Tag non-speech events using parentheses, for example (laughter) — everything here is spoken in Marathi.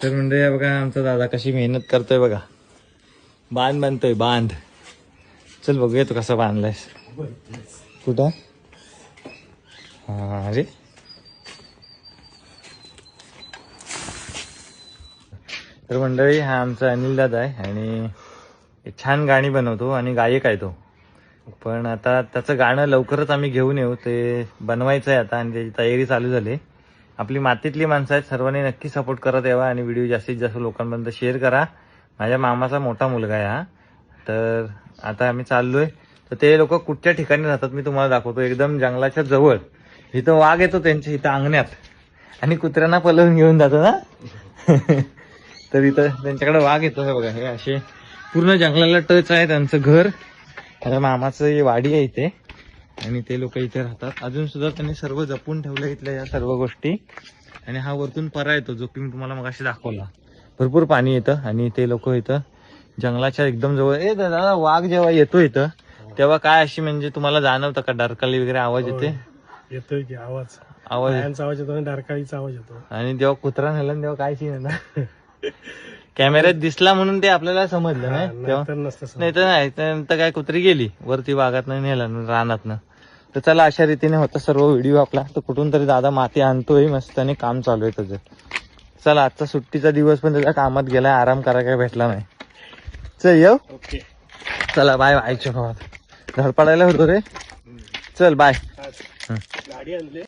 तर म्हणजे बघा आमचा दादा कशी मेहनत करतोय बघा. बांध बांधतोय बांध. चल बघूया तू कसा बांधलायस. कुठं? हा अरे तर मंडळी हा आमचा अनिल दादा आहे आणि छान गाणी बनवतो आणि गायक आहे तो. पण आता त्याचं गाणं लवकरच आम्ही घेऊन येऊ. ते बनवायचं आहे आता आणि त्याची तयारी चालू झाली. आपली मातीतली माणसं आहेत सर्वांनी नक्की सपोर्ट करत यावा आणि व्हिडिओ जास्तीत जास्त लोकांपर्यंत शेअर करा. माझ्या मामाचा मोठा मुलगा आहे हा. तर आता आम्ही चाललोय. तर ते लोक कुठच्या ठिकाणी राहतात मी तुम्हाला दाखवतो. एकदम जंगलाच्या जवळ. इथं वाघ येतो त्यांच्या इथं अंगण्यात. आणि कुत्र्यांना पलवून घेऊन जातो ना. (laughs) तर इथं त्यांच्याकडे वाघ येतो बघा. हे असे पूर्ण जंगलाला टच आहे त्यांचं घर. माझ्या मामाचं हे वाडी आहे इथे. आणि ते लोक इथे राहतात. अजून सुद्धा त्यांनी सर्व जपून ठेवलं इथल्या या सर्व गोष्टी. आणि हा वरतून परा येतो जो की मी तुम्हाला मगाशी दाखवला. भरपूर पाणी येतं आणि ते लोक इथं जंगलाच्या एकदम जवळ ए दादा वाघ जेव्हा येतो इथं तेव्हा काय अशी म्हणजे तुम्हाला जाणवतं का? डरकाली वगैरे आवाज येते? येतोय की आवाज. आवाज आवाज येतो आणि डारकाळीचा आवाज येतो. आणि जेव्हा कुत्रा नेला तेव्हा काय सीन ना कॅमेऱ्यात दिसला म्हणून ते आपल्याला समजलं नाही? तेव्हा तर नसतं. नाही तर नाही त्यानंतर काय कुत्री गेली वरती बागात नेला रानात तर चला अशा रीतीने होता सर्व व्हिडिओ आपला. तर कुठून तरी दादा माती आणतोय मस्त आणि काम चालू आहे त्याचं. चला आजचा सुट्टीचा दिवस पण त्याच्या कामात गेलाय आराम करा काय भेटला नाही. चल येऊ. ओके. चला बाय बायच्या गावात धडपडायला होतो रे. चल बाय. गाडी आणली.